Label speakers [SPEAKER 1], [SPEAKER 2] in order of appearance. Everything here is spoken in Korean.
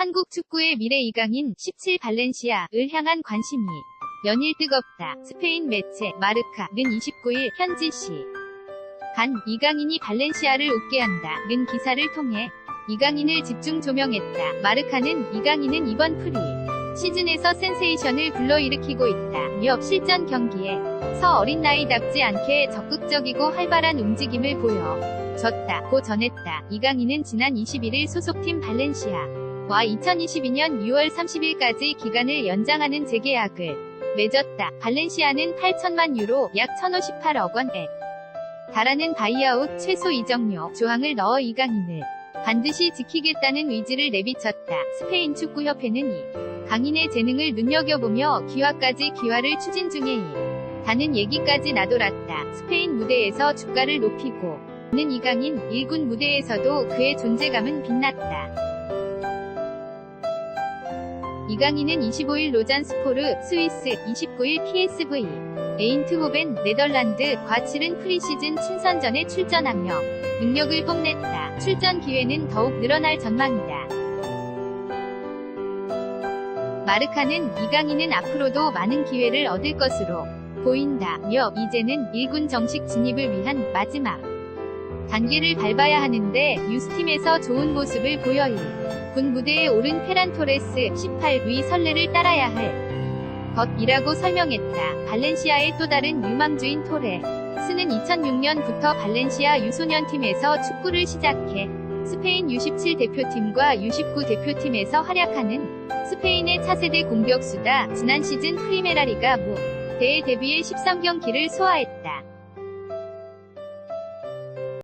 [SPEAKER 1] 한국 축구의 미래 이강인 17 발렌시아를 향한 관심이 연일 뜨겁다. 스페인 매체 마르카는 29일 현지 시. 간 이강인이 발렌시아를 웃게 한다 는 기사를 통해 이강인을 집중 조명했다. 마르카는 이강인은 이번 프리 시즌에서 센세이션을 불러일으키고 있다 며 실전 경기에 서 어린 나이답지 않게 적극적이고 활발한 움직임을 보여줬다고 전했다. 이강인은 지난 21일 소속팀 발렌시아 와 2022년 6월 30일까지 기간을 연장하는 재계약을 맺었다. 발렌시아는 8천만 유로 약 1,058억 원에 달하는 바이아웃 최소 이적료 조항을 넣어 이강인을 반드시 지키겠다는 의지를 내비쳤다. 스페인 축구협회는 이 강인의 재능을 눈여겨보며 기화까지 기화를 추진 중에 다는 얘기까지 나돌았다. 스페인 무대에서 주가를 높이고 는 이강인 1군 무대에서도 그의 존재감은 빛났다. 이강인은 25일 로잔 스포르 스위스 29일 PSV 에인트호벤 네덜란드과 치른 프리시즌 친선전에 출전하며 능력을 뽐냈다. 출전 기회는 더욱 늘어날 전망이다. 마르카는 이강인은 앞으로도 많은 기회를 얻을 것으로 보인다 며 이제는 1군 정식 진입을 위한 마지막 단계를 밟아야 하는데 유스팀에서 좋은 모습을 보여 1군 무대에 오른 페란 토레스 18위 선례를 따라야 할 것이라고 설명했다. 발렌시아의 또 다른 유망주인 토레 스는 2006년부터 발렌시아 유소년팀에서 축구를 시작해 스페인 U17 대표팀과 U19 대표팀에서 활약하는 스페인의 차세대 공격수다. 지난 시즌 프리메라리가 무대에 데뷔해 13경기를 소화했다.